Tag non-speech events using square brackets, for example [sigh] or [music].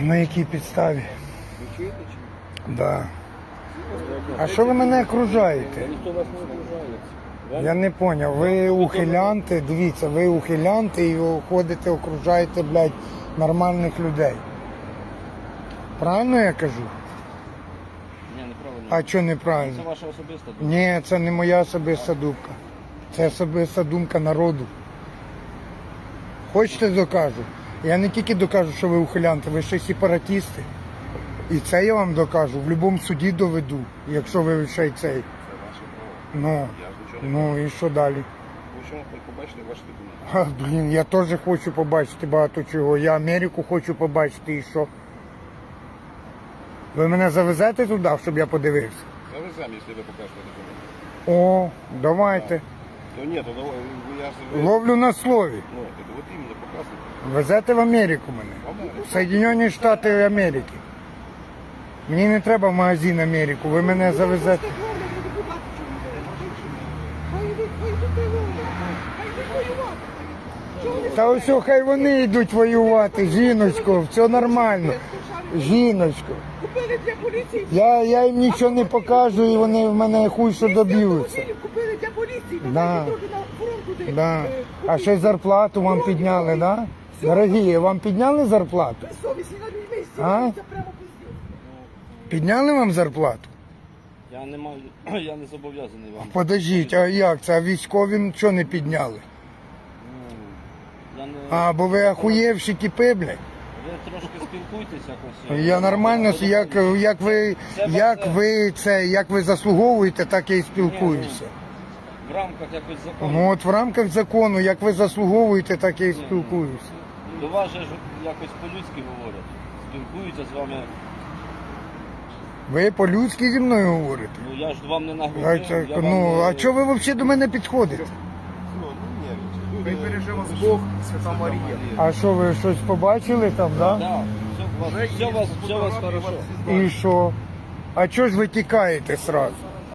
На якій підставі? Ви чуєте чи ні? Да. А що ви мене окружаєте? Ніхто вас не окружає. Я не поняв. Ви ухилянти, дивіться, ви ухилянти і ходите, окружаєте, блядь, нормальних людей. Правильно я кажу? Ні, неправильно. А що неправильно? Це ваша особиста думка. Ні, це не моя особиста думка. Це особиста думка народу. Хочете докажу? Я не тільки докажу, що ви ухилянти, ви ще й сепаратісти. І це я вам докажу. В будь-якому суді доведу, якщо ви ще й цей. Це ваше право. Ну, Я ж нічого не ну і що далі? Ви що побачите ваші документи? Ха, блін, я теж хочу побачити багато чого. Я Америку хочу побачити і що. Ви мене завезете туди, щоб я подивився? Завеземо, якщо ви покажете документи. О, давайте. То нет, то я же... Ловлю на слові. Ну, это вот именно показуйте. Везете в Америку мене. В Соединені Штати Америки. Мені не треба в магазин Америку, ви мене завезете. Та ось хай вони йдуть воювати, жіночко, все нормально. Жіночко. Купили для поліції. Я, я їм нічого не покажу і вони в мене хуй що доб'ються. Купили для поліції. Да. Да. на. Да. Е, А ще зарплату вам підняли, да? Дорогі, вам підняли зарплату? А? Підняли вам зарплату? Я не маю, [clears throat] я не зобов'язаний вам. Подождіть, а як це? А військові нічого не підняли? Ну, не... А, бо ви ахуєвші кіпи, блядь? Ви трошки спілкуйтесь якось. Я нормально, як, як ви, як ви це, як ви заслуговуєте, так я і спілкуюся. В рамках якось закону. Ну от в рамках закону, як ви заслуговуєте, так я і спілкуюся. До вас же ж якось по-людськи говорять. Спілкуються з вами. Ви по-людськи зі мною говорите. Ну я ж вам не А, нагрузив. це, я вам ну, не- а чого ви взагалі до мене підходите? Хай береже вас Бог, Свята Марія. А що ви щось побачили там, да? Так, все, у вас, все, у вас, все у вас хорошо. І що? А чого ж ви тікаєте сразу?